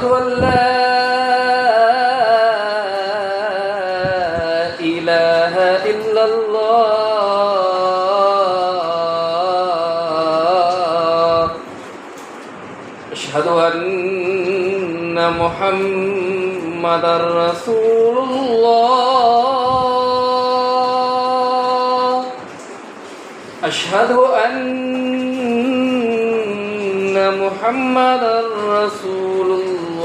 واشهد أن لا إله إلا الله. أشهد أن محمدا رسول الله. أشهد أن محمدا رسول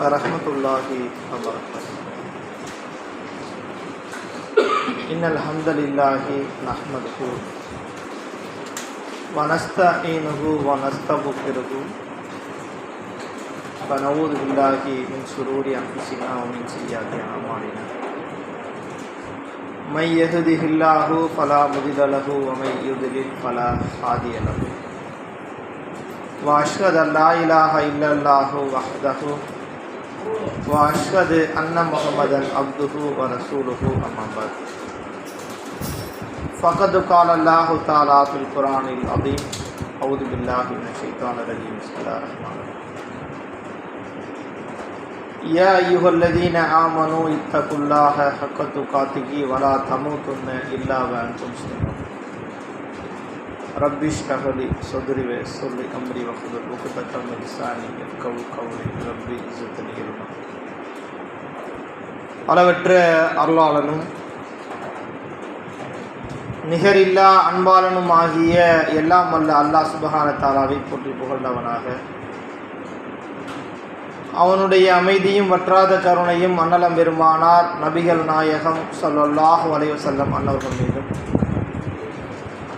வரஹ்மத்துல்லாஹி வபரகாத்துஹு இன்னல் ஹம்தலில்லாஹி நஹ்மதுஹு வனஸ்தஈனுஹு வனஸ்தகுஃபிருஹு ونعوذ بالله من شرور أنفسنا ومن سيئات أعمالنا من يهده الله فلا مضل له ومن يضلل فلا هادي له واشهد ان لا اله الا الله وحده واشهد ان محمدا عبده ورسوله اما بعد فقد قال الله تعالى في القران العظيم اعوذ بالله من الشيطان الرجيم بسم الله الرحمن الرحيم يا ايها الذين امنوا اتقوا الله حق تقاته ولا تموتن الا وانتم مسلمون ரப்பிஷ் ரஹலி சொதுரிவே சொல்லி அம்பரி வகுதல் ஊக்கத்தம் சாணி கவு கவுளி ரப்பி இசத்தனிகளும் அளவற்ற அருளாளனும் நிகரில்லா அன்பாளனும் ஆகிய எல்லாம் அல்ல அல்லாஹ் சுபகான தாலாவை போற்றி புகழ்ந்தவனாக. அவனுடைய அமைதியும் வற்றாத கருணையும் அன்னலம் பெருமானார் நபிகள் நாயகம் சொல்லல்லாஹ் வலைவு செல்லம் அன்னவர்கள் மீதும்.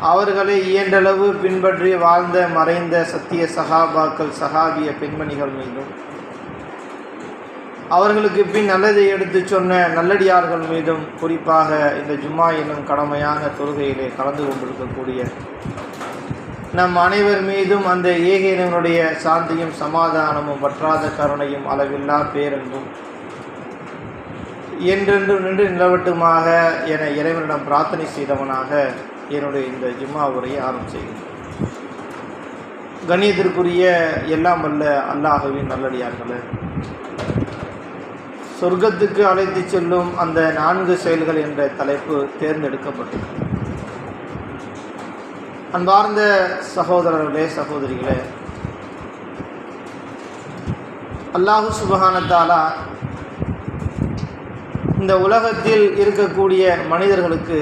அவர்களை இயன்றளவு பின்பற்றி வாழ்ந்த மறைந்த சத்திய சகாபாக்கள் சகாபிய பெண்மணிகள் மீதும். அவர்களுக்கு பின் நல்லதை எடுத்து சொன்ன நல்லடியார்கள் மீதும் குறிப்பாக இந்த ஜும்மா என்னும் கடமையான தொழுகையிலே கலந்து கொண்டிருக்கக்கூடிய நம் அனைவர் மீதும் அந்த ஏகேனவனுடைய சாந்தியும் சமாதானமும் வற்றாத கருணையும் அளவில்லா பேரன்பும் என்றென்று நின்று நிலவட்டுமாக என இறைவனிடம் பிரார்த்தனை செய்தவனாக என்னுடைய இந்த ஜும்மா உரையை ஆரம்பம் கணியத்திற்குரிய எல்லாம் அல்ல அல்லாஹுவின் நல்லடியார்களே சொர்க்கத்துக்கு அழைத்து செல்லும் அந்த நான்கு செயல்கள் என்ற தலைப்பு தேர்ந்தெடுக்கப்பட்டது. அன்பார்ந்த சகோதரர்களே சகோதரிகளே அல்லாஹு சுபஹானத்தாலா இந்த உலகத்தில் இருக்கக்கூடிய மனிதர்களுக்கு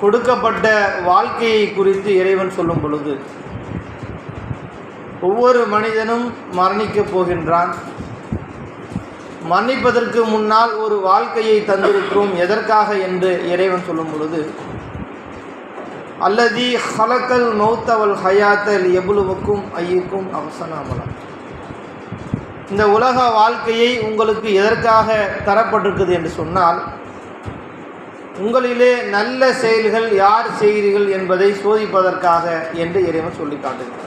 கொடுக்கப்பட்ட வாழ்க்கையை குறித்து இறைவன் சொல்லும் பொழுது ஒவ்வொரு மனிதனும் மரணிக்கப் போகின்றான். மன்னிப்பதற்கு முன்னால் ஒரு வாழ்க்கையை தந்திருக்கிறோம் எதற்காக என்று இறைவன் சொல்லும் பொழுது அல்லதி ஹலக்கல் மௌத்தவல் ஹயாத்தல் எவ்வளவுக்கும் ஐயுக்கும் அவசனாமலம். இந்த உலக வாழ்க்கையை உங்களுக்கு எதற்காக தரப்பட்டிருக்குது என்று சொன்னால் உங்களிலே நல்ல செயல்கள் யார் செய்கிறீர்கள் என்பதை சோதிப்பதற்காக என்று இறைவன் சொல்லி காட்டுகிறார்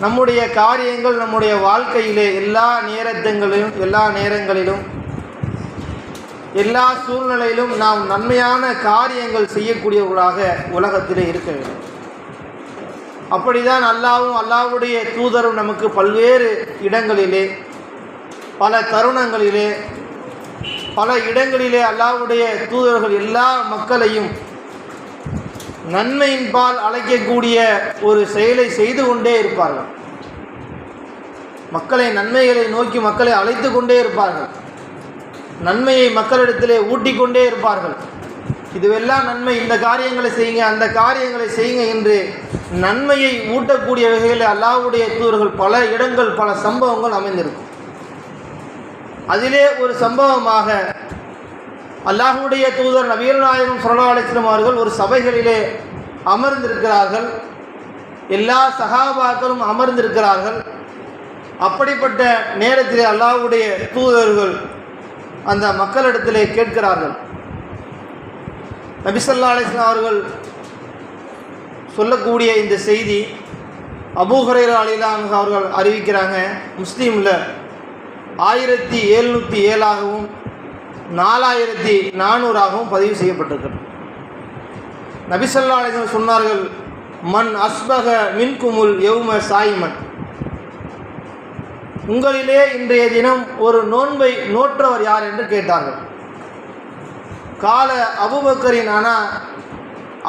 நம்முடைய காரியங்கள் நம்முடைய வாழ்க்கையிலே எல்லா நேரத்தங்களிலும் எல்லா நேரங்களிலும் எல்லா சூழ்நிலையிலும் நாம் நன்மையான காரியங்கள் செய்யக்கூடியவர்களாக உலகத்திலே இருக்க வேண்டும். அப்படிதான் அல்லாவும் அல்லாவுடைய தூதரும் நமக்கு பல்வேறு இடங்களிலே பல தருணங்களிலே பல இடங்களிலே அல்லாவுடைய தூதர்கள் எல்லா மக்களையும் நன்மையின்பால் அழைக்கக்கூடிய ஒரு செயலை செய்து கொண்டே இருப்பார்கள். மக்களை நன்மைகளை நோக்கி மக்களை அழைத்து கொண்டே இருப்பார்கள். நன்மையை மக்களிடத்திலே ஊட்டிக்கொண்டே இருப்பார்கள். இதுவெல்லாம் நன்மை. இந்த காரியங்களை செய்யுங்க அந்த காரியங்களை செய்யுங்க என்று நன்மையை ஊட்டக்கூடிய வகையில் அல்லாஹ்வுடைய தூதர்கள் பல இடங்கள் பல சம்பவங்கள் அமைந்திருக்கும். அதிலே ஒரு சம்பவமாக அல்லாஹுடைய தூதர் நவீரநாயகம் நாயகம் சல்லா அவர்கள் ஒரு சபைகளிலே அமர்ந்திருக்கிறார்கள். எல்லா சகாபாக்களும் அமர்ந்திருக்கிறார்கள். அப்படிப்பட்ட நேரத்திலே அல்லாஹுடைய தூதர்கள் அந்த மக்களிடத்திலே கேட்கிறார்கள். நபிசல்லா அலிஸ்லாம் அவர்கள் சொல்லக்கூடிய இந்த செய்தி அபூஹரையர் அலிலான் அவர்கள் அறிவிக்கிறாங்க. முஸ்லீமில் ஆயிரத்தி எழுநூற்றி ஏழாகவும் நாலாயிரத்தி நானூறாகவும் பதிவு செய்யப்பட்டிருக்கிறது. நபிசல்லா அலிசன் சொன்னார்கள் மண் அஸ்பக மின்குமுல் எவ்ம சாய்மன். உங்களிலே இன்றைய தினம் ஒரு நோன்பை நோற்றவர் யார் என்று கேட்டார்கள். கால அபுபக்கரின் ஆனால்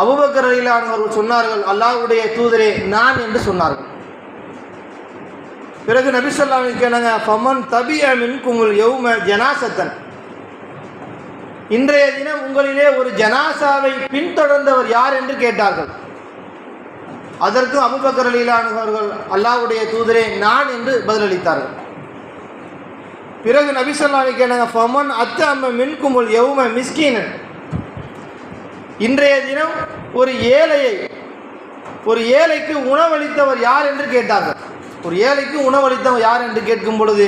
அபுபக்கர் அவர்கள் சொன்னார்கள் அல்லாஹ்வுடைய தூதரே நான் என்று சொன்னார்கள். பிறகு நபிசல்லா கேட்டாங்க ஃபமன் தபிய மின்குமுல் யௌம ஜனாசத்தன் இன்றைய தினம் உங்களிலே ஒரு ஜனாசாவை பின்தொடர்ந்தவர் யார் என்று கேட்டார்கள். அதற்கும் அபுபக்கர் அவர்கள் அல்லாஹ்வுடைய தூதரே நான் என்று பதிலளித்தார்கள். பிறகு நபிசல்லாவை கேட்டாங்க ஃபமன் அத்த அம்ம மின்குமுல் எவ்ம மிஸ்கீனன். இன்றைய தினம் ஒரு ஏழையை ஒரு ஏழைக்கு உணவளித்தவர் யார் என்று கேட்டார்கள். ஒரு ஏழைக்கு உணவளித்தவன் யார் என்று கேட்கும் பொழுது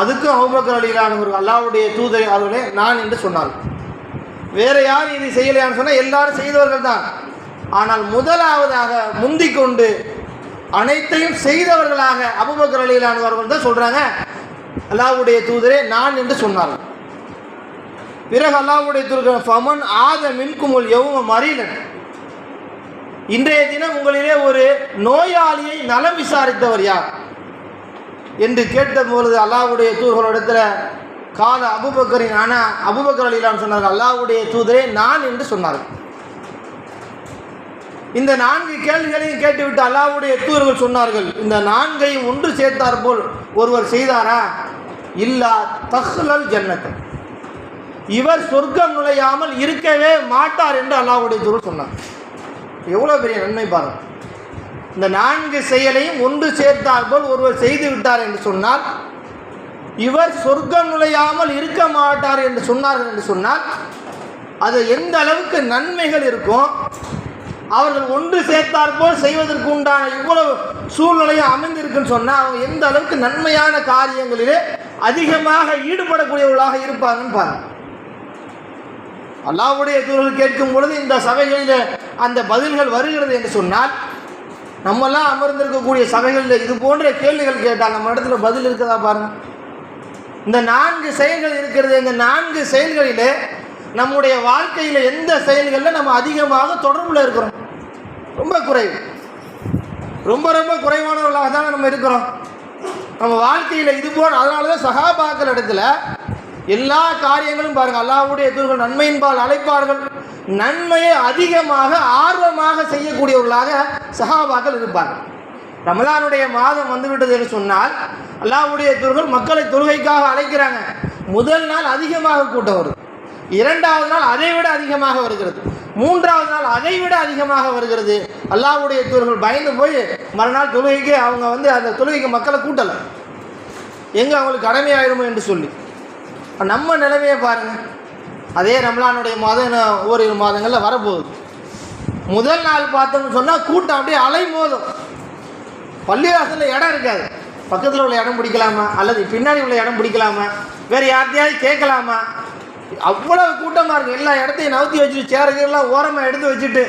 அதுக்கும் அபுபக்கர் அலிலானவர்கள் அல்லாவுடைய தூதரை அவர்களே நான் என்று சொன்னார். வேறு யார் இது செய்யலையான்னு சொன்னால் எல்லாரும் செய்தவர்கள் தான். ஆனால் முதலாவதாக முந்திக் கொண்டு அனைத்தையும் செய்தவர்களாக அபுபக்கர் அலியிலானவர்கள் தான் சொல்கிறாங்க அல்லாவுடைய தூதரே நான் என்று சொன்னார்கள். பிறகு அல்லாவுடைய தூதர் ஃபமன் ஆத மின்குமுல் எவ்வளோ மறியலன் இன்றைய தினம் உங்களிலே ஒரு நோயாளியை நலம் விசாரித்தவர் யார்? என்று கேட்ட பொழுது அல்லாவுடைய தூதர்களிடத்தில் கால அபுபக்கரின் ஆனால் அபுபக்கர் அலிலான் சொன்னார் அல்லாவுடைய தூதரே நான் என்று சொன்னார்கள். இந்த நான்கு கேள்விகளையும் கேட்டுவிட்டு அல்லாவுடைய தூதர்கள் சொன்னார்கள் இந்த நான்கையும் ஒன்று சேர்த்தார் போல் ஒருவர் செய்தாரா? இல்லா தஹ்லல் ஜன்னத்தை இவர் சொர்க்கம் நுழையாமல் இருக்கவே மாட்டார் என்று அல்லாவுடைய தூதர் சொன்னார். எவ்வளோ பெரிய நன்மை பாருங்க. இந்த நான்கு செயலையும் ஒன்று சேர்த்தால் போல் ஒருவர் செய்து விட்டார் என்று சொன்னால் இவர் சொர்க்கம் நுழையாமல் இருக்க மாட்டார் என்று சொன்னார்கள் என்று சொன்னால் அது எந்த அளவுக்கு நன்மைகள் இருக்கும் அவர்கள் ஒன்று சேர்த்தாற்போல் செய்வதற்கு உண்டான இவ்வளவு சூழ்நிலையும் அமைந்திருக்குன்னு சொன்னால் அவங்க எந்த அளவுக்கு நன்மையான காரியங்களிலே அதிகமாக ஈடுபடக்கூடியவர்களாக இருப்பாங்கன்னு பாருங்கள் அல்லாவுடைய தூர்கள் கேட்கும் பொழுது இந்த சபைகளில் அந்த பதில்கள் வருகிறது என்று சொன்னால் நம்மெல்லாம் அமர்ந்திருக்கக்கூடிய சபைகளில் இது போன்ற கேள்விகள் கேட்டால் நம்ம இடத்துல பதில் இருக்குதா பாருங்க. இந்த நான்கு செயல்கள் இருக்கிறது. இந்த நான்கு செயல்களிலே நம்முடைய வாழ்க்கையில் எந்த செயல்களில் நம்ம அதிகமாக தொடர்பில் இருக்கிறோம்? ரொம்ப குறைவு. ரொம்ப ரொம்ப குறைவானவர்களாக தான் நம்ம இருக்கிறோம். நம்ம வாழ்க்கையில் இது போல் அதனால தான் சகாபாக்கள் இடத்துல எல்லா காரியங்களும் பாருங்கள் அல்லாஹ்வுடைய தூர்கள் நன்மையின்பால் அழைப்பார்கள். நன்மையை அதிகமாக ஆர்வமாக செய்யக்கூடியவர்களாக சகாபாக்கள் இருப்பார்கள். ரமலானுடைய மாதம் வந்துவிட்டது என்று சொன்னால் அல்லாவுடைய தூர்கள் மக்களை தொழுகைக்காக அழைக்கிறாங்க. முதல் நாள் அதிகமாக கூட்டம் வருது. இரண்டாவது நாள் அதை விட அதிகமாக வருகிறது. மூன்றாவது நாள் அதை விட அதிகமாக வருகிறது. அல்லாவுடைய தூர்கள் பயந்து போய் மறுநாள் தொழுகைக்கு அவங்க வந்து அந்த தொழுகைக்கு மக்களை கூட்டலை. எங்கே அவங்களுக்கு கடமையாயிருமோ என்று சொல்லி. இப்போ நம்ம நிலைமையை பாருங்கள் அதே ரம்லானுடைய மாதம் ஓரிரு மாதங்களில் வரப்போகுது. முதல் நாள் பார்த்தோம்னு சொன்னால் கூட்டம் அப்படியே அலை போதும் பள்ளிவாசலில் இடம் இருக்காது. பக்கத்தில் உள்ள இடம் பிடிக்கலாமா? அல்லது பின்னாடி உள்ள இடம் பிடிக்கலாமா? வேறு யார்கிட்டயாவது கேட்கலாமா? அவ்வளவு கூட்டமாக இருக்கும். எல்லா இடத்தையும் நவுத்தி வச்சுட்டு சேரகெல்லாம் ஓரமாக எடுத்து வச்சுட்டு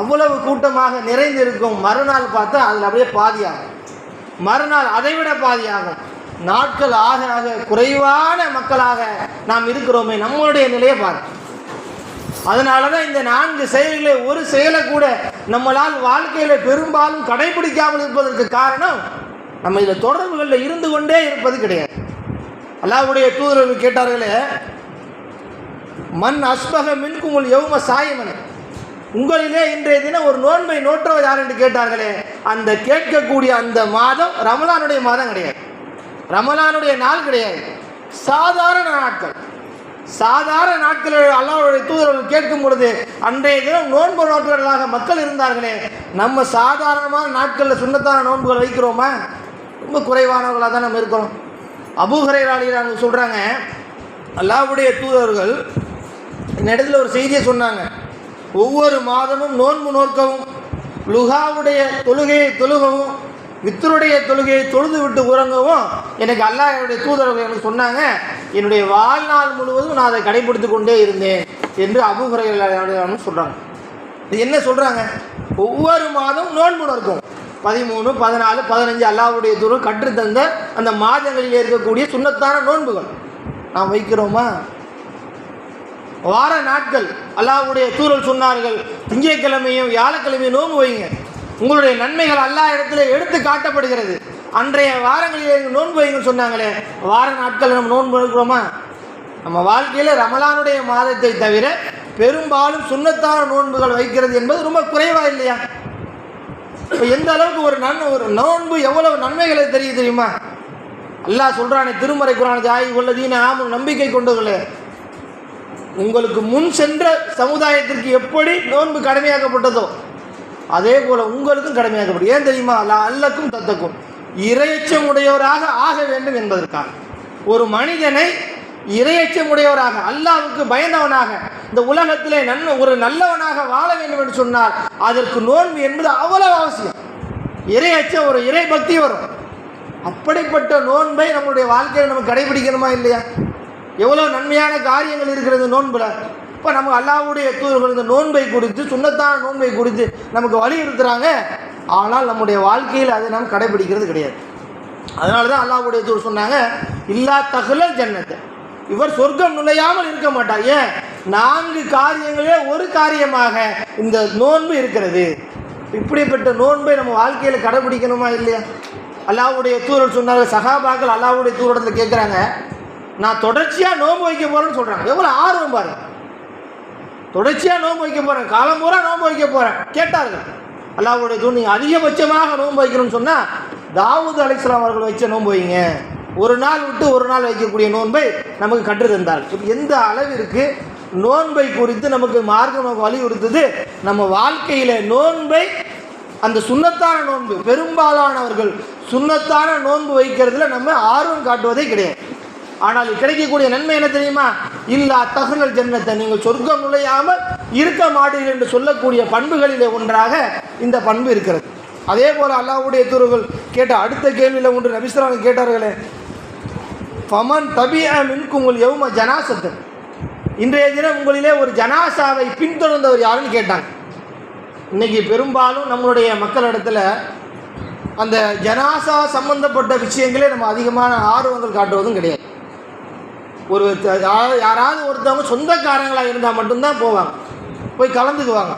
அவ்வளவு கூட்டமாக நிறைந்து இருக்கும் மறுநாள் பார்த்தா அதில் அப்படியே பாதியாகும். மறுநாள் அதை விட பாதியாகும். நாட்கள் ஆக ஆக குறைவான மக்களாக நாம் இருக்கிறோமே நம்மளுடைய நிலையை பாருங்க. அதனால தான் இந்த நான்கு செயல்களை ஒரு செயலை கூட நம்மளால் வாழ்க்கையில் பெரும்பாலும் கடைபிடிக்காமல் இருப்பதற்கு காரணம் நம்ம இதில் தொடர்புகளில் இருந்து கொண்டே இருப்பது கிடையாது. அல்லாவுடைய தூதர்கள் கேட்டார்களே மண் அஸ்பக மின்குமுள் யௌம சாயமன். உங்களிலே இன்றைய தினம் ஒரு நோன்பை நோற்றவர் யார் என்று கேட்டார்களே அந்த கேட்கக்கூடிய அந்த மாதம் ரமலானுடைய மாதம் கிடையாது. ரமலானுடைய நாள் கிடையாது. சாதாரண நாட்கள். சாதாரண நாட்களில் அல்லாவுடைய தூதர்கள் கேட்கும் பொழுது அன்றைய தினம் நோன்பு நோட்டுகளாக மக்கள் இருந்தார்களே நம்ம சாதாரணமான நாட்களில் சுண்ணத்தான நோன்புகள் வைக்கிறோமா? ரொம்ப குறைவானவர்களாக தான் நம்ம இருக்கிறோம். அபூஹரைராளிகள் சொல்கிறாங்க அல்லாவுடைய தூதர்கள் இந்த இடத்துல ஒரு செய்தியை சொன்னாங்க. ஒவ்வொரு மாதமும் நோன்பு நோக்கவும் லுகாவுடைய தொழுகையை தொழுகவும் வித்தருடைய தொழுகையை தொழுது விட்டு உறங்கவும் எனக்கு அல்லாஹுடைய தூதர்கள் எனக்கு சொன்னாங்க என்னுடைய வாழ்நாள் முழுவதும் நான் அதை கடைபிடித்து கொண்டே இருந்தேன் என்று அபுகுறைகள் சொல்கிறாங்க இது என்ன சொல்கிறாங்க ஒவ்வொரு மாதம் நோன்பு நோக்கும் பதிமூணு பதினாலு பதினஞ்சு அல்லாஹ்வுடைய தூரம் கற்றுத்தந்த அந்த மாதங்களில் இருக்கக்கூடிய சுண்ணத்தான நோன்புகள். நாம் வைக்கிறோமா? வார நாட்கள் அல்லாவுடைய தூரல் சொன்னார்கள் திங்கட்கிழமையும் வியாழக்கிழமையும் நோன்பு வைங்க. உங்களுடைய நன்மைகள் எல்லா இடத்துல எடுத்து காட்டப்படுகிறது. அன்றைய வாரங்களில் எங்கள் நோன்பு வைங்கன்னு சொன்னாங்களே வார நாட்கள் நம்ம நோன்பு இருக்கிறோமா நம்ம வாழ்க்கையில் ரமலானுடைய மாதத்தை தவிர பெரும்பாலும் சுண்ணத்தான நோன்புகள் வைக்கிறது என்பது ரொம்ப குறைவாக இல்லையா? இப்போ எந்த அளவுக்கு ஒரு நன் ஒரு நோன்பு எவ்வளவு நன்மைகளை தெரிய தெரியுமா? அல்லாஹ் சொல்கிறானே திருமறை குரானது ஆய்வு உள்ளதீன ஆமும் நம்பிக்கை கொண்டவர்களே உங்களுக்கு முன் சென்ற சமுதாயத்திற்கு எப்படி நோன்பு கடமையாக்கப்பட்டதோ அதே போல் உங்களுக்கும் கடமையாக்கப்படும். ஏன் தெரியுமா? அல்ல அல்லக்கும் தத்தக்கும். இரையச்சம் உடையவராக ஆக வேண்டும் என்பதற்காக. ஒரு மனிதனை இரையச்சம் உடையவராக அல்லாவுக்கு பயந்தவனாக இந்த உலகத்திலே நன்மை ஒரு நல்லவனாக வாழ வேண்டும் என்று சொன்னால் அதற்கு நோன்பு என்பது அவ்வளவு அவசியம். இரையச்சம் ஒரு இறை பக்தி வரும். அப்படிப்பட்ட நோன்பை நம்மளுடைய வாழ்க்கையில் நம்ம கடைபிடிக்கணுமா இல்லையா? எவ்வளோ நன்மையான காரியங்கள் இருக்கிறது நோன்புல. இப்போ நமக்கு அல்லாவுடைய தூதர்கள் இந்த நோன்பை குறித்து சுண்ணத்தான நோன்பை குறித்து நமக்கு வலியுறுத்துகிறாங்க ஆனால் நம்முடைய வாழ்க்கையில் அதை நாம் கடைபிடிக்கிறது கிடையாது. அதனால தான் அல்லாவுடைய தூர் சொன்னாங்க இல்லா தகுல ஜன்னத்தை இவர் சொர்க்கம் நுழையாமல் இருக்க மாட்டார். ஏன்? நான்கு காரியங்களே ஒரு காரியமாக இந்த நோன்பு இருக்கிறது. இப்படிப்பட்ட நோன்பை நம்ம வாழ்க்கையில் கடைபிடிக்கணுமா இல்லையா? அல்லாவுடைய தூரல் சொன்னாங்க சகாபாக்கள் அல்லாவுடைய தூரத்தில் கேட்குறாங்க நான் தொடர்ச்சியாக நோன்பு வைக்க போகிறேன்னு சொல்கிறாங்க எவ்வளோ ஆர்வம் பாருங்கள் தொடர்ச்சியாக நோன்பு வைக்க போகிறேன் காலம் பூரா நோன்பு வைக்க போகிறேன் கேட்டார்கள். அல்லாவுடைய தூண் நீங்கள் அதிகபட்சமாக நோன்பு வைக்கணும்னு சொன்னால் தாவூத் அலிஸ்லாம் அவர்கள் வச்ச நோன்பு வைங்க. ஒரு நாள் விட்டு ஒரு நாள் வைக்கக்கூடிய நோன்பை நமக்கு கற்று தந்தார்கள். எந்த அளவிற்கு நோன்பை குறித்து நமக்கு மார்க்கம் நமக்கு வலியுறுத்துது. நம்ம வாழ்க்கையில் நோன்பை அந்த சுண்ணத்தான நோன்பு பெரும்பாலானவர்கள் சுண்ணத்தான நோன்பு வைக்கிறதுல நம்ம ஆர்வம் காட்டுவதே கிடையாது. ஆனால் கிடைக்கக்கூடிய நன்மை என்ன தெரியுமா? இல்லா தகுனல் ஜன்னத்தை நீங்கள் சொர்க்கம் நுழையாமல் இருக்க மாட்டீர்கள் என்று சொல்லக்கூடிய பண்புகளிலே ஒன்றாக இந்த பண்பு இருக்கிறது. அதே போல் அல்லாஹ்வுடைய தூர்கள் கேட்ட அடுத்த கேள்வியில் ஒன்று நபிஸ்வரான் கேட்டார்களே ஃபமன் தபியா மின்குமுல் யௌம ஜனாசத்தன் இன்றைய தினம் உங்களிலே ஒரு ஜனாசாவை பின்தொடர்ந்தவர் யாருன்னு கேட்டாங்க. இன்னைக்கு பெரும்பாலும் நம்மளுடைய மக்களிடத்தில் அந்த ஜனாசா சம்பந்தப்பட்ட விஷயங்களே நம்ம அதிகமான ஆர்வங்கள் காட்டுவதும் கிடையாது. ஒரு யாராவது ஒருத்தவங்க சொந்தக்காரங்களாக இருந்தால் மட்டும்தான் போவாங்க. போய் கலந்துக்குவாங்க.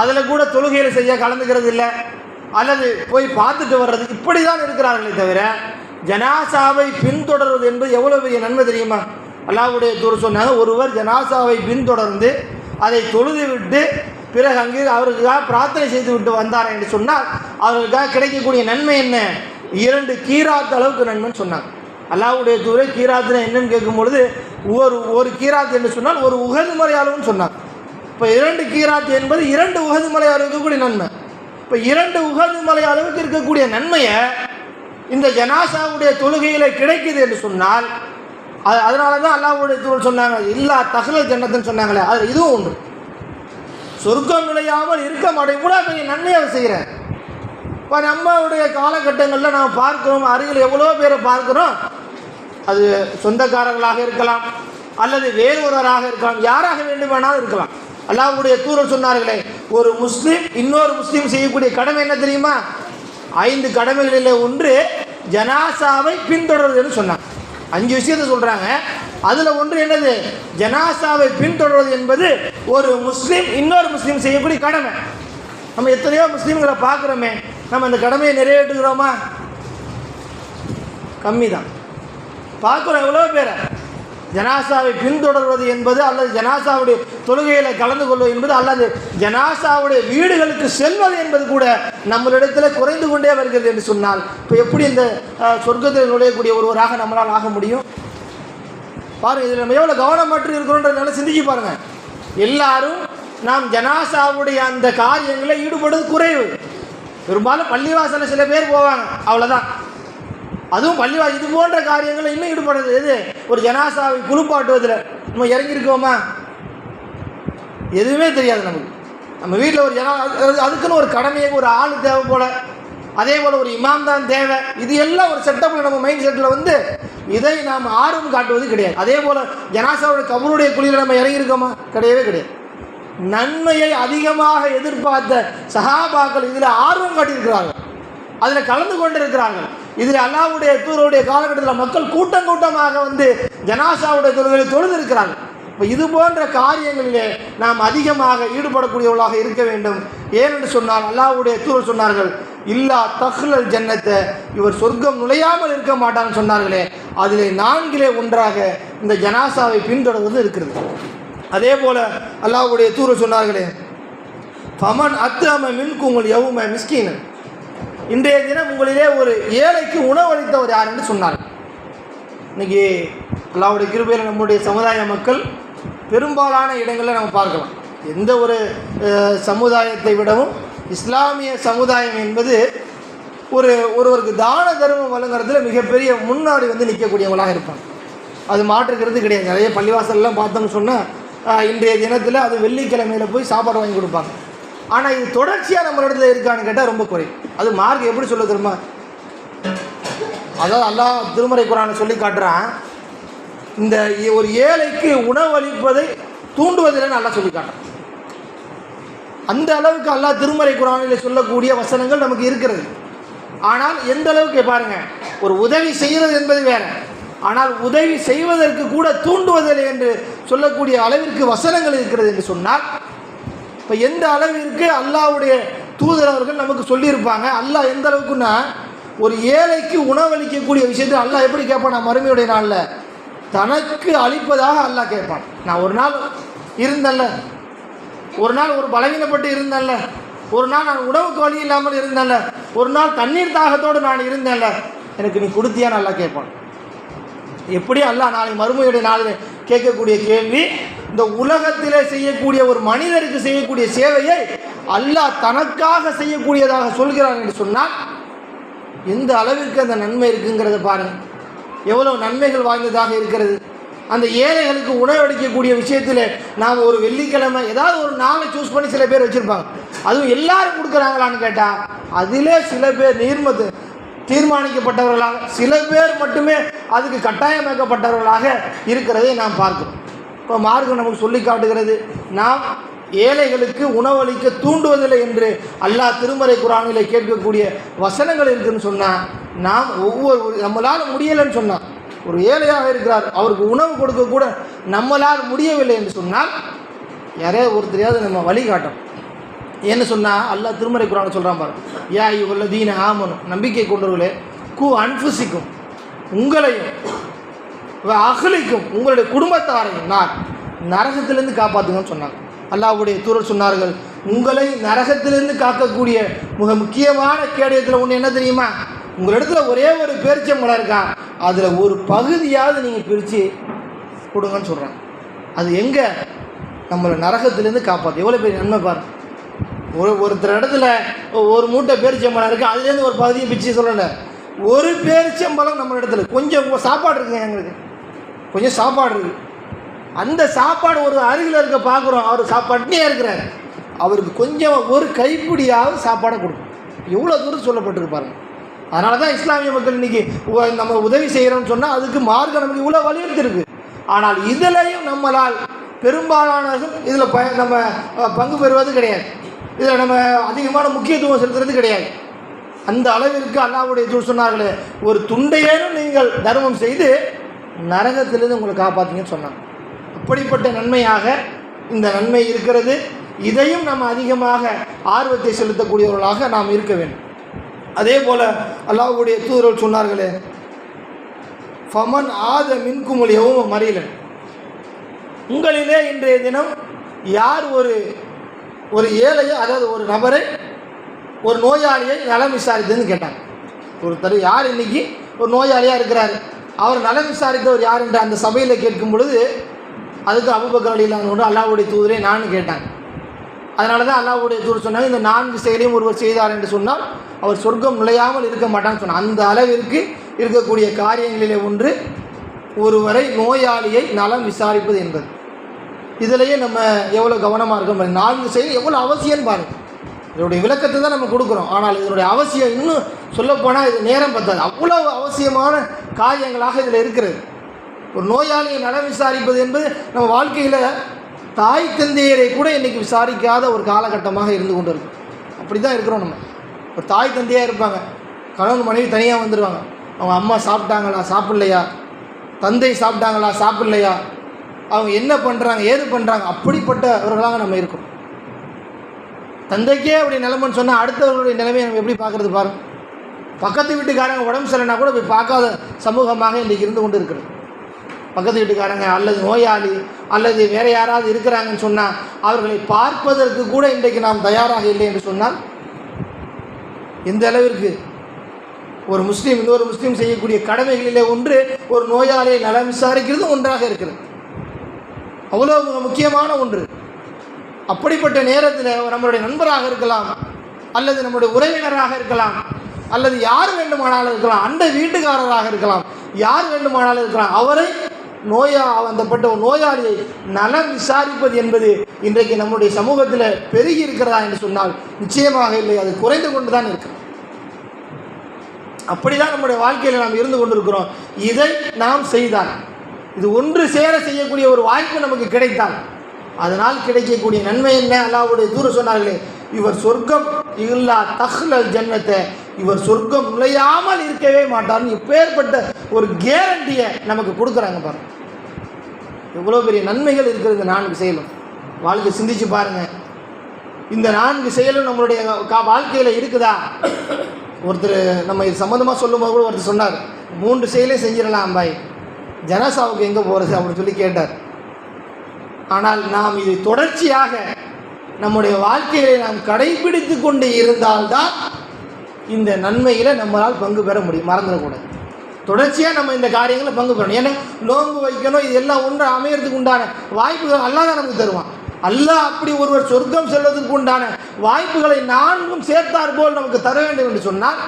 அதில் கூட தொழுகையில் செய்ய கலந்துக்கிறது இல்லை. அல்லது போய் பார்த்துட்டு வர்றது இப்படி தான் இருக்கிறார்களே தவிர ஜனாசாவை பின்தொடர்வது என்பது எவ்வளோ பெரிய நன்மை தெரியுமா? அல்லாவுடைய தூர் சொன்னாங்க ஒருவர் ஜனாசாவை பின்தொடர்ந்து அதை தொழுது விட்டு பிறகு அங்கே அவருக்காக பிரார்த்தனை செய்து விட்டு வந்தார் என்று சொன்னால் அவர்களுக்காக கிடைக்கக்கூடிய நன்மை என்ன? இரண்டு கீராத்த அளவுக்கு நன்மைன்னு சொன்னாங்க. அல்லாவுடைய தூரை கீராத்தினை என்னன்னு கேட்கும்பொழுது ஒரு ஒரு கீராத் என்று சொன்னால் ஒரு உகது முறை அளவுன்னு சொன்னாங்க. இப்போ இரண்டு கீராத் என்பது இரண்டு உகது மலை அளவு நன்மை. இப்போ இரண்டு உகது மலை அளவுக்கு இருக்கக்கூடிய நன்மையை இந்த ஜனாசாவுடைய தொழுகையில் கிடைக்குது என்று சொன்னால் அது அதனால தான் அல்லாவுடைய தூள் சொன்னாங்க இல்லா தகவல் ஜன்னத்துன்னு சொன்னாங்களே அதில் இதுவும் உண்டு. சொர்க்கம் நிலையாமல் இருக்க மாட்டேன் கூட பெரிய நன்மையை செய்கிறேன் இப்போ நம்மளுடைய காலகட்டங்களில் நாம் பார்க்கிறோம் அருகில் எவ்வளோ பேரை பார்க்குறோம்? அது சொந்தக்காரர்களாக இருக்கலாம் அல்லது வேறு ஒருவராக இருக்கலாம் யாராக வேண்டுமானாலும் இருக்கலாம். அல்லாவுடைய தூரம் சொன்னார்களே ஒரு முஸ்லீம் இன்னொரு முஸ்லீம் செய்யக்கூடிய கடமை என்ன தெரியுமா? ஐந்து கடமைகளில் ஒன்று ஜனாசாவை பின்தொடர்வதுன்னு சொன்னாங்க. அஞ்சு விஷயத்தை சொல்கிறாங்க அதில் ஒன்று என்னது? ஜனாசாவை பின்தொடர்வது என்பது ஒரு முஸ்லீம் இன்னொரு முஸ்லீம் செய்யக்கூடிய கடமை. நம்ம எத்தனையோ முஸ்லீம்களை பார்க்குறோமே நம்ம அந்த கடமையை நிறைவேற்றுகிறோமா? கம்மி தான் பார்க்குறோம் எவ்வளோ பேரை. ஜனாசாவை பின்தொடர்வது என்பது அல்லது ஜனாசாவுடைய தொழுகையில் கலந்து கொள்வது என்பது அல்லது ஜனாசாவுடைய வீடுகளுக்கு செல்வது என்பது கூட நம்மளிடத்தில் குறைந்து கொண்டே வருகிறது என்று சொன்னால் இப்போ எப்படி இந்த சொர்க்கத்தில் நுழையக்கூடிய ஒருவராக நம்மளால் ஆக முடியும்? பாருங்க இதில் நம்ம எவ்வளோ கவனமற்று இருக்கிறோன்ற நல்லா சிந்திச்சு பாருங்கள் எல்லாரும் நாம் ஜனாசாவுடைய அந்த காரியங்களில் ஈடுபடுவது குறைவு. பெரும்பாலும் பள்ளிவாசலில் சில பேர் போவாங்க. அவ்வளோதான் அதுவும் பள்ளிவா இது போன்ற காரியங்களில் இன்னும் ஈடுபடுறது எது? ஒரு ஜனாசாவை குளிப்பாட்டுவதில். நம்ம இறங்கியிருக்கோமா? எதுவுமே தெரியாது நமக்கு. நம்ம வீட்டில் ஒரு ஜனா அதுக்குன்னு ஒரு கடமையை ஒரு ஆள் தேவை போல. அதே போல் ஒரு இமாம் தான் தேவை. இது எல்லாம் ஒரு செட்டப்பில் நம்ம மைண்ட் செட்டில் வந்து இதை நாம் ஆர்வம் காட்டுவது கிடையாது. அதே போல் ஜனாசாவோட கபருடைய குழியில் நம்ம இறங்கியிருக்கோமா? கிடையவே கிடையாது. நன்மையை அதிகமாக எதிர்பார்த்த சஹாபாக்கள் இதில் ஆர்வம் காட்டியிருக்கிறார்கள். அதில் கலந்து கொண்டிருக்கிறார்கள். இதில் அல்லாவுடைய தூருடைய காலகட்டத்தில் மக்கள் கூட்டம் கூட்டமாக வந்து ஜனாசாவுடைய தொழுகளை தொழுது இருக்கிறாங்க இப்போ இது போன்ற காரியங்களிலே நாம் அதிகமாக ஈடுபடக்கூடியவர்களாக இருக்க வேண்டும். ஏனென்று சொன்னால் அல்லாவுடைய தூர் சொன்னார்கள் இல்லா தஹ்லல் ஜன்னத்தை. இவர் சொர்க்கம் நுழையாமல் இருக்க மாட்டான்னு சொன்னார்களே. அதிலே நான்கிலே ஒன்றாக இந்த ஜனாசாவை பின்தொடர்வது இருக்கிறது. அதே போல் அல்லாஹுடைய தூர சொன்னார்களே ஃபமன் அத்தாம மின்கு உங்கள் யவும மிஸ்கீனன் இன்றைய தினம் உங்களிலே ஒரு ஏழைக்கு உணவளித்தவர் யார் என்று சொன்னார். இன்னைக்கு அல்லாவுடைய கிருபையில் நம்முடைய சமுதாய மக்கள் பெரும்பாலான இடங்களில் நம்ம பார்க்கலாம். எந்த ஒரு சமுதாயத்தை விடவும் இஸ்லாமிய சமுதாயம் என்பது ஒரு ஒருவருக்கு தான தர்மம் வழங்குறதுல மிகப்பெரிய முன்னாடி வந்து நிற்கக்கூடியவங்களாக இருப்பாங்க. அது மாற்றுக்கிறது கிடையாது. நிறைய பள்ளிவாசல்லாம் பார்த்தோம்னு சொன்னால் இன்றைய தினத்தில் அது வெள்ளிக்கிழமையில் போய் சாப்பாடு வாங்கி கொடுப்பாங்க. ஆனால் இது தொடர்ச்சியாக நம்ம இடத்துல இருக்கான்னு கேட்டால் ரொம்ப குறை. அது மார்க் எப்படி சொல்ல தெரியுமா? அதாவது அல்லா திருமறை குரானை சொல்லி காட்டுறான். இந்த ஒரு ஏழைக்கு உணவளிப்பதை தூண்டுவதில் நல்லா சொல்லி காட்டுறான். அந்த அளவுக்கு அல்லா திருமறை குரானில் சொல்லக்கூடிய வசனங்கள் நமக்கு இருக்கிறது. ஆனால் எந்த அளவுக்கு பாருங்க ஒரு உதவி செய்கிறது என்பது வேறு. ஆனால் உதவி செய்வதற்கு கூட தூண்டுவதில்லை என்று சொல்லக்கூடிய அளவிற்கு வசனங்கள் இருக்கிறது என்று சொன்னால் இப்போ எந்த அளவிற்கு அல்லாவுடைய தூதர் அவர்கள் நமக்கு சொல்லியிருப்பாங்க அல்லாஹ் எந்த அளவுக்குன்னா ஒரு ஏழைக்கு உணவளிக்கக்கூடிய விஷயத்தை அல்லாஹ் எப்படி கேட்பான்? நான் மறுமையுடைய நாளில் தனக்கு அளிப்பதாக அல்லாஹ் கேட்பான். நான் ஒரு நாள் இருந்தேன்ல ஒரு நாள் ஒரு பலவீனப்பட்டு இருந்தேன்ல ஒரு நாள் நான் உணவுக்கு வழி இல்லாமல் இருந்தேன்ல ஒரு நாள் தண்ணீர் தாகத்தோடு நான் இருந்தேன்ல எனக்கு நீ கொடுத்தியா நல்லா கேட்பான். எப்படி அல்ல நாளை மறுமையுடைய நாளில் கேட்கக்கூடிய கேள்வி இந்த உலகத்திலே செய்யக்கூடிய ஒரு மனிதருக்கு செய்யக்கூடிய சேவையை அல்லாஹ் தனக்காக செய்யக்கூடியதாக சொல்கிறான் என்று சொன்னால் எந்த அளவிற்கு அந்த நன்மை இருக்குங்கிறத பாருங்க. எவ்வளவு நன்மைகள் வாய்ந்ததாக இருக்கிறது. அந்த ஏழைகளுக்கு உணவளிக்கக்கூடிய விஷயத்தில் நாம் ஒரு வெள்ளிக்கிழமை ஏதாவது ஒரு நாளை சூஸ் பண்ணி சில பேர் வச்சுருப்பாங்க. அதுவும் எல்லாரும் கொடுக்குறாங்களான்னு கேட்டால் அதிலே சில பேர் நீர்மத்து தீர்மானிக்கப்பட்டவர்களாக சில பேர் மட்டுமே அதுக்கு கட்டாயமாக்கப்பட்டவர்களாக இருக்கிறதை நாம் பார்க்கிறோம். இப்போ மார்க்கம் நமக்கு சொல்லி காட்டுகிறது நாம் ஏழைகளுக்கு உணவளிக்க தூண்டுவதில்லை என்று அல்லாஹ் திருமறை குரானிலே கேட்கக்கூடிய வசனங்கள் இருக்குதுன்னு சொன்னால் நாம் ஒவ்வொரு நம்மளால் முடியலைன்னு சொன்னால் ஒரு ஏழையாக இருக்கிறார் அவருக்கு உணவு கொடுக்க கூட நம்மளால் முடியவில்லை என்று சொன்னால் யாரையாவது ஒருத்தரையாவது நம்ம வழிகாட்டும் என்ன சொன்னால் அல்லாஹ் திருமறை குரான் சொல்கிறான் பாரு. யா இவ்வளோ தீன ஆமனும் நம்பிக்கை கொண்டவர்களே கு அன்புசிக்கும் உங்களையும் அகலிக்கும் உங்களுடைய குடும்பத்தாரையும் நான் நரகத்திலேருந்து காப்பாற்றுங்கன்னு சொன்னாங்க. அல்லாவுடைய தூரர் சொன்னார்கள் உங்களை நரகத்திலிருந்து காக்கக்கூடிய மிக முக்கியமான கேடயத்தில் ஒன்று என்ன தெரியுமா? உங்களிடத்துல ஒரே ஒரு பேரிச்சம்பழம் இருக்கா? அதில் ஒரு பகுதியாவது நீங்கள் பிரித்து கொடுங்கன்னு சொல்கிறாங்க அது எங்கே? நம்மளை நரகத்திலேருந்து காப்பாற்று எவ்வளோ பெரிய நன்மை பாருங்கள் ஒரு ஒருத்தர் இடத்துல ஒரு மூட்டை பேரிச்சம்பழம் இருக்குது அதுலேருந்து ஒரு பகுதியை பிச்சு சொல்லலை. ஒரு பேரிச்சம்பழம் நம்ம இடத்துல. கொஞ்சம் சாப்பாடு இருக்குங்க எங்களுக்கு. கொஞ்சம் சாப்பாடு இருக்குது அந்த சாப்பாடு ஒரு அருகில் இருக்க பார்க்குறோம் அவர் சாப்பாட்டுனே இருக்கிறார். அவருக்கு கொஞ்சம் ஒரு கைப்பிடியாவது சாப்பாடை கொடுக்கும். எவ்வளோ தூரம் சொல்லப்பட்டிருப்பாருங்க அதனால தான் இஸ்லாமிய மக்கள் இன்றைக்கி நம்ம உதவி செய்கிறோம்னு சொன்னால் அதுக்கு மார்க்கம் நமக்கு இவ்வளோ வலியுறுத்திருக்கு ஆனால் இதிலையும் நம்மளால் பெரும்பாலானவர்கள் இதில் ப நம்ம பங்கு பெறுவது கிடையாது. இதில் நம்ம அதிகமான முக்கியத்துவம் செலுத்துறது கிடையாது. அந்த அளவிற்கு அல்லாவுடைய தூர் சொன்னார்களே ஒரு துண்டையேனும் நீங்கள் தர்மம் செய்து நரகத்திலிருந்து உங்களை காப்பாற்றீங்கன்னு சொன்னாங்க. அப்படிப்பட்ட நன்மையாக இந்த நன்மை இருக்கிறது. இதையும் நம்ம அதிகமாக ஆர்வத்தை செலுத்தக்கூடியவர்களாக நாம் இருக்க வேண்டும். அதே போல் அல்லாஹ்வுடைய தூதர்கள் சொன்னார்களே ஃபமன் ஆத மின்குமுலியவும் மறியலன் உங்களிலே இன்றைய தினம் யார் ஒரு ஒரு ஏழையை அதாவது ஒரு நபரை ஒரு நோயாளியை நலம் விசாரித்ததுன்னு கேட்டாங்க. ஒருத்தர் யார் இன்றைக்கி ஒரு நோயாளியாக இருக்கிறார்? அவர் நலம் விசாரித்தவர் யார் என்று அந்த சபையில் கேட்கும் பொழுது அதுக்கு அபுபக்கர் அலிலான் ஒன்று அல்லாவுடைய தூதரே நான் கேட்டாங்க. அதனால தான் அல்லாவுடைய தூர் சொன்னாங்க இந்த நான்கு செயலையும் ஒருவர் செய்தார் என்று சொன்னால் அவர் சொர்க்கம் நுழையாமல் இருக்க மாட்டான்னு சொன்னார் அந்த அளவிற்கு இருக்கக்கூடிய காரியங்களிலே ஒன்று ஒருவரை நோயாளியை நலம் விசாரிப்பது என்பது. இதுலேயே நம்ம எவ்வளோ கவனமாக இருக்கோம் பாருங்க. நான்கு செயல் எவ்வளோ அவசியம்னு பாருங்கள் இதனுடைய விளக்கத்தை தான் நம்ம கொடுக்குறோம். ஆனால் இதனுடைய அவசியம் இன்னும் சொல்லப்போனால் இது நேரம் பத்தாது. அவ்வளோ அவசியமான காரியங்களாக இதில் இருக்கிறது. ஒரு நோயாளியை நலம் விசாரிப்பது என்பது நம்ம வாழ்க்கையில் தாய் தந்தையரை கூட இன்றைக்கி விசாரிக்காத ஒரு காலகட்டமாக இருந்து கொண்டு இருக்கு அப்படி தான் இருக்கிறோம் நம்ம. ஒரு தாய் தந்தையாக இருப்பாங்க. கணவன் மனைவி தனியாக வந்துடுவாங்க அவங்க அம்மா சாப்பிட்டாங்களா சாப்பிட்லையா? தந்தை சாப்பிட்டாங்களா சாப்பிட்லையா? அவங்க என்ன பண்ணுறாங்க ஏது பண்ணுறாங்க அப்படிப்பட்டவர்களாக நம்ம இருக்கோம் தந்தைக்கே அப்படி நிலைமைன்னு சொன்னால் அடுத்தவர்களுடைய நிலைமையை நம்ம எப்படி பார்க்குறது பாருங்க. பக்கத்து வீட்டுக்காரங்க உடம்பு சரினா கூட போய் பார்க்காத சமூகமாக இன்றைக்கி இருந்து கொண்டு இருக்கிறது. பக்கத்து வீட்டுக்காரங்க அல்லது நோயாளி அல்லது வேறு யாராவது இருக்கிறாங்கன்னு சொன்னால் அவர்களை பார்ப்பதற்கு கூட இன்றைக்கு நாம் தயாராக இல்லை என்று சொன்னால் எந்த அளவிற்கு ஒரு முஸ்லீம் இன்னொரு முஸ்லீம் செய்யக்கூடிய கடமைகளிலே ஒன்று ஒரு நோயாளியை நலம் விசாரிக்கிறது ஒன்றாக இருக்கிறது. அவ்வளோ முக்கியமான ஒன்று. அப்படிப்பட்ட நேரத்தில் நம்மளுடைய நண்பராக இருக்கலாம் அல்லது நம்முடைய உறவினராக இருக்கலாம் அல்லது யார் வேண்டுமானாலும் இருக்கலாம் அண்டை வீட்டுக்காரராக இருக்கலாம் யார் வேண்டுமானாலும் இருக்கலாம் அவரை நோயா அந்தப்பட்ட ஒரு நோயாளியை நலம் விசாரிப்பது என்பது இன்றைக்கு நம்முடைய சமூகத்தில் பெருகி இருக்கிறதா என்று சொன்னால் நிச்சயமாக இல்லை அது குறைந்து கொண்டு தான் இருக்கு. அப்படிதான் நம்முடைய வாழ்க்கையில் நாம் இருந்து கொண்டிருக்கிறோம். இதை நாம் செய்தான் இது ஒன்று சேர செய்யக்கூடிய ஒரு வாய்ப்பு நமக்கு கிடைத்தால் அதனால் கிடைக்கக்கூடிய நன்மை என்ன? அல்லாவுடைய தூர சொன்னார்களே இவர் சொர்க்கம் இல்லா தஹ்லல் ஜன்னத்தை இவர் சொர்க்கம் நுழையாமல் இருக்கவே மாட்டார்னு இப்பேற்பட்ட ஒரு கேரண்டியை நமக்கு கொடுக்குறாங்க பாருங்க. எவ்வளோ பெரிய நன்மைகள் இருக்கிறது இந்த நான்கு செயலும். வாழ்க்கை சிந்திச்சு பாருங்க. இந்த நான்கு செயலும் நம்மளுடைய கா வாழ்க்கையில் இருக்குதா? ஒருத்தர் நம்ம இது சம்மந்தமாக சொல்லும்போது கூட ஒருத்தர் சொன்னார் மூன்று செயலே செஞ்சிடலாம் பாய். ஜனசாவுக்கு எங்கே போகிறது அப்படின்னு சொல்லி கேட்டார். ஆனால் நாம் இது தொடர்ச்சியாக நம்முடைய வாழ்க்கையிலே நாம் கடைபிடித்து கொண்டு இருந்தால்தான் இந்த நன்மையில் நம்மளால் பங்கு பெற முடியும். மறந்துடக்கூடாது. தொடர்ச்சியாக நம்ம இந்த காரியங்களில் பங்கு பெறணும். ஏன்னா நோன்பு வைக்கணும் இது எல்லாம் ஒன்று அமையறதுக்கு உண்டான வாய்ப்புகள் அல்லா தான் நமக்கு தருவான். அல்லாஹ் அப்படி ஒருவர் சொர்க்கம் செல்வதற்கு உண்டான வாய்ப்புகளை நான்கும் சேர்த்தார் போல் நமக்கு தர வேண்டும் என்று சொன்னால்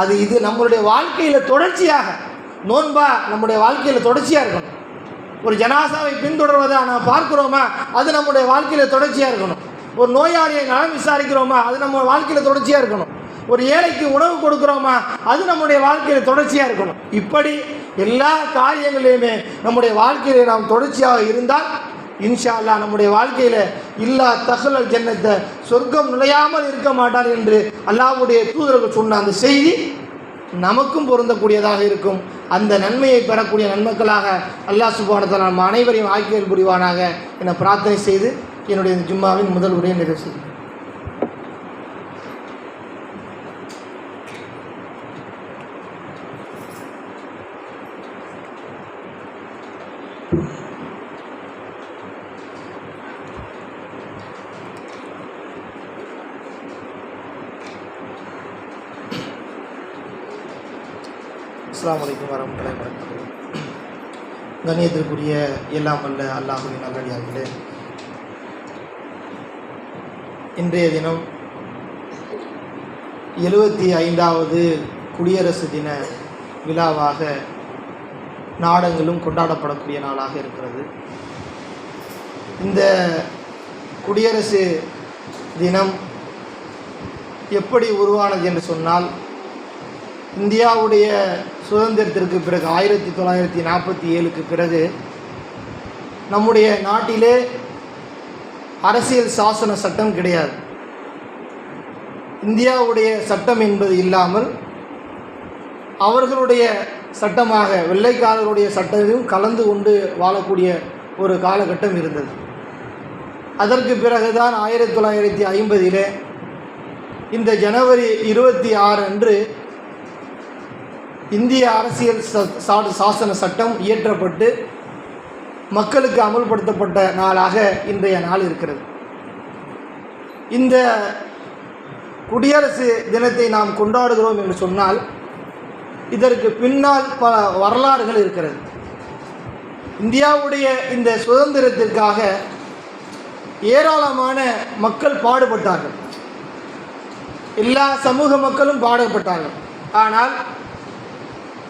அது இது நம்மளுடைய வாழ்க்கையில் தொடர்ச்சியாக நோன்பா நம்முடைய வாழ்க்கையில் தொடர்ச்சியாக இருக்கணும். ஒரு ஜனாசாவை பின்தொடர்வதை நாம் பார்க்குறோமா? அது நம்முடைய வாழ்க்கையில் தொடர்ச்சியாக இருக்கணும். ஒரு நோயாளியை நலம் விசாரிக்கிறோமா? அது நம்ம வாழ்க்கையில் தொடர்ச்சியாக இருக்கணும். ஒரு ஏழைக்கு உணவு கொடுக்குறோமா? அது நம்முடைய வாழ்க்கையில் தொடர்ச்சியாக இருக்கணும். இப்படி எல்லா காரியங்களையுமே நம்முடைய வாழ்க்கையிலே நாம் தொடர்ச்சியாக இருந்தால் இன்ஷா அல்லாஹ் நம்முடைய வாழ்க்கையில் இல்லா தகவல் ஜன்னத்தை சொர்க்கம் நுழையாமல் இருக்க மாட்டார் என்று அல்லாஹ்வுடைய தூதர்கள் சொன்ன அந்த செய்தி நமக்கும் பொருந்தக்கூடியதாக இருக்கும். அந்த நன்மையை பெறக்கூடிய நன்மக்களாக அல்லாஹ் சுபானத்தை நம்ம அனைவரையும் ஆக்கியல் புரிவானாக என பிரார்த்தனை செய்து என்னுடைய இந்த ஜும்மாவின் முதல் உரையை நிறைவு செய்கிறேன். அஸ்லாம் அலைக்கும் வரமத்துல்லாஹி வரகாத்துஹு கண்ணியத்திற்குரிய எல்லாம் வல்ல அல்லாஹுவின் நல்லடியார்களே இன்றைய தினம் எழுபத்தி ஐந்தாவது குடியரசு தின விழாவாக நாடங்களும் கொண்டாடப்படக்கூடிய நாளாக இருக்கிறது. இந்த குடியரசு தினம் எப்படி உருவானது என்று சொன்னால் இந்தியாவுடைய சுதந்திரத்திற்கு பிறகு ஆயிரத்தி தொள்ளாயிரத்தி நாற்பத்தி ஏழுக்கு பிறகு நம்முடைய நாட்டிலே அரசியல் சாசன சட்டம் கிடையாது. இந்தியாவுடைய சட்டம் என்பது இல்லாமல் அவர்களுடைய சட்டமாக வெள்ளைக்காரருடைய சட்டத்தையும் கலந்து கொண்டு வாழக்கூடிய ஒரு காலகட்டம் இருந்தது. அதற்கு பிறகுதான் ஆயிரத்தி தொள்ளாயிரத்தி ஐம்பதிலே இந்த ஜனவரி இருபத்தி ஆறு அன்று இந்திய அரசியல் ச- சா- சாசன சட்டம் இயற்றப்பட்டு மக்களுக்கு அமல்படுத்தப்பட்ட நாளாக இன்றைய நாள் இருக்கிறது. இந்த குடியரசு தினத்தை நாம் கொண்டாடுகிறோம் என்று சொன்னால் இதற்கு பின்னால் பல வரலாறுகள் இருக்கிறது. இந்தியாவுடைய இந்த சுதந்திரத்திற்காக ஏராளமான மக்கள் பாடுபட்டார்கள். எல்லா சமூக மக்களும் பாடுபட்டார்கள். ஆனால்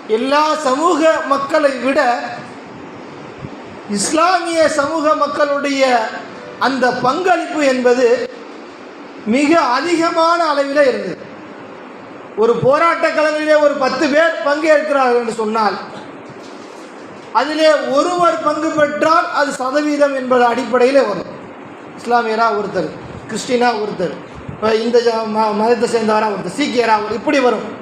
எல்லா சமூக மக்களை விட இஸ்லாமிய சமூக மக்களுடைய அந்த பங்களிப்பு என்பது மிக அதிகமான அளவில் இருந்தது. ஒரு போராட்ட கலங்களிலே ஒரு பத்து பேர் பங்கேற்கிறார்கள் என்று சொன்னால் அதிலே ஒருவர் பங்கு பெற்றால் அது சதவீதம் என்பது அடிப்படையில் வரும். இஸ்லாமியரா ஒருத்தர் கிறிஸ்டினா ஒருத்தர் இந்த ம- மதத்தை சேர்ந்தவராக ஒருத்தர் சீக்கியரா ஒரு இப்படி வரும்.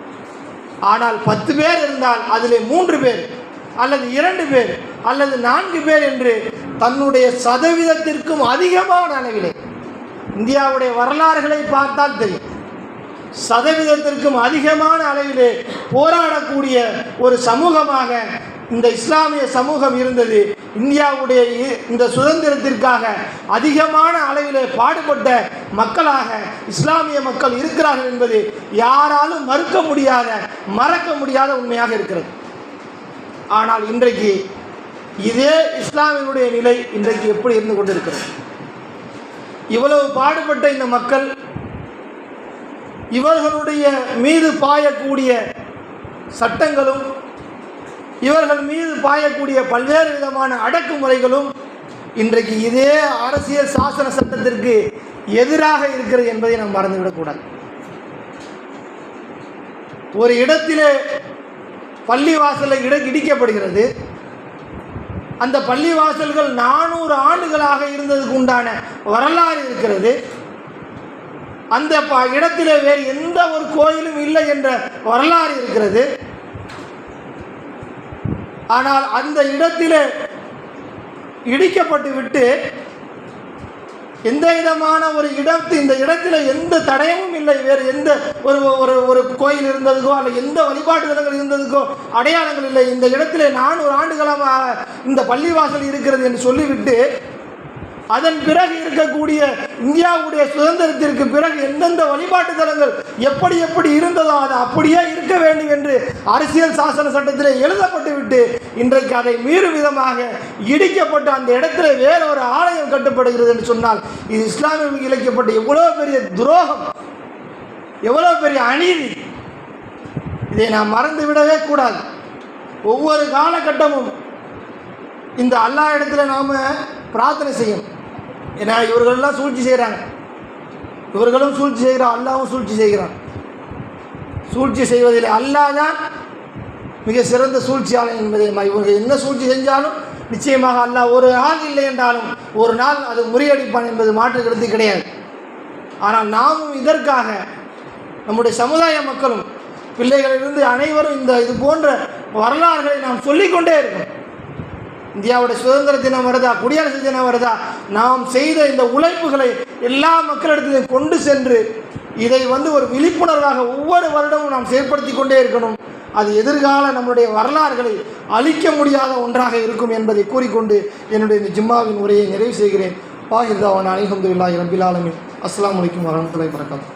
ஆனால் பத்து பேர் இருந்தால் அதிலே மூன்று பேர் அல்லது இரண்டு பேர் அல்லது நான்கு பேர் என்று தன்னுடைய சதவீதத்திற்கும் அதிகமான அளவிலே. இந்தியாவுடைய வரலாறுகளை பார்த்தால் தெரியும். சதவீதத்திற்கும் அதிகமான அளவிலே போராடக்கூடிய ஒரு சமூகமாக இந்த இஸ்லாமிய சமூகம் இருந்தது. இந்தியாவுடைய இந்த சுதந்திரத்திற்காக அதிகமான அளவிலே பாடுபட்ட மக்களாக இஸ்லாமிய மக்கள் இருக்கிறார்கள் என்பது யாராலும் மறுக்க முடியாத மறக்க முடியாத உண்மையாக இருக்கிறது. ஆனால் இன்றைக்கு இதே இஸ்லாமியனுடைய நிலை இன்றைக்கு எப்படி இருந்து கொண்டிருக்கிறது? இவ்வளவு பாடுபட்ட இந்த மக்கள் இவர்களுடைய மீது பாயக்கூடிய சட்டங்களும் இவர்கள் மீது பாயக்கூடிய பல்வேறு விதமான அடக்குமுறைகளும் இன்றைக்கு இதே அரசியல் சாசன சட்டத்திற்கு எதிராக இருக்கிறது என்பதை நாம் மறந்துவிடக்கூடாது. ஒரு இடத்திலே பள்ளி வாசலை இட இடிக்கப்படுகிறது. அந்த பள்ளிவாசல்கள் நானூறு ஆண்டுகளாக இருந்ததுக்கு உண்டான வரலாறு இருக்கிறது. அந்த ப- இடத்திலே வேறு எந்த ஒரு கோயிலும் இல்லை என்ற வரலாறு இருக்கிறது. ஆனால் அந்த இடத்திலே இடிக்கப்பட்டு விட்டு எந்த விதமான ஒரு இடத்து இந்த இடத்துல எந்த தடயமும் இல்லை. வேறு எந்த ஒரு ஒரு ஒரு கோயில் இருந்ததுக்கோ அல்ல எந்த வழிபாட்டு தலங்கள் இருந்ததுக்கோ அடையாளங்கள் இல்லை. இந்த இடத்துல நானூறு ஆண்டுகளாக இந்த பள்ளிவாசல் இருக்கிறது என்று சொல்லிவிட்டு அதன் பிறகு இருக்கக்கூடிய இந்தியாவுடைய சுதந்திரத்திற்கு பிறகு எந்தெந்த வழிபாட்டு தலங்கள் எப்படி எப்படி இருந்ததோ அது அப்படியே இருக்க வேண்டும் என்று அரசியல் சாசன சட்டத்தில் எழுதப்பட்டுவிட்டு இன்றைக்கு அதை மீறும் விதமாக இடிக்கப்பட்டு அந்த இடத்துல வேற ஒரு ஆலயம் கட்டப்படுகிறது என்று சொன்னால் இது இஸ்லாமியர்களுக்கு இழைக்கப்பட்ட எவ்வளோ பெரிய துரோகம் எவ்வளோ பெரிய அநீதி. இதை நாம் மறந்து விடவே கூடாது. ஒவ்வொரு காலகட்டமும் இந்த அல்லா இடத்துல நாம் பிரார்த்தனை செய்யும் ஏன்னா இவர்கள்லாம் சூழ்ச்சி செய்கிறாங்க இவர்களும் சூழ்ச்சி செய்கிறான் அல்லாவும் சூழ்ச்சி செய்கிறான். சூழ்ச்சி செய்வதில் அல்லா தான் மிக சிறந்த சூழ்ச்சியாளன் என்பதை இவர்கள் என்ன சூழ்ச்சி செஞ்சாலும் நிச்சயமாக அல்லாஹ் ஒரு நாள் இல்லை என்றாலும் ஒரு நாள் அது முறியடிப்பான் என்பது மாற்று கருத்து கிடையாது. ஆனால் நாமும் இதற்காக நம்முடைய சமுதாய மக்களும் பிள்ளைகளிலிருந்து அனைவரும் இந்த இது போன்ற வரலாறுகளை நாம் சொல்லிக்கொண்டே இருக்கோம் இந்தியாவுடைய சுதந்திர தினம் வருதா? குடியரசு தினம் வருதா? நாம் செய்த இந்த உழைப்புகளை எல்லா மக்களிடத்திலும் கொண்டு சென்று இதை வந்து ஒரு விழிப்புணர்வாக ஒவ்வொரு வருடமும் நாம் செயற்படுத்தி கொண்டே இருக்கணும். அது எதிர்கால நம்முடைய வரலாறுகளை அழிக்க முடியாத ஒன்றாக இருக்கும் என்பதை கூறிக்கொண்டு என்னுடைய இந்த ஜிம்மாவின் உரையை நிறைவு செய்கிறேன். பாகிர்தாவான் அலிஹம்துல்லா ரபில் அஸ்லாம் அஸ்ஸலாமு அலைக்கும் வரமத்துல்லாஹி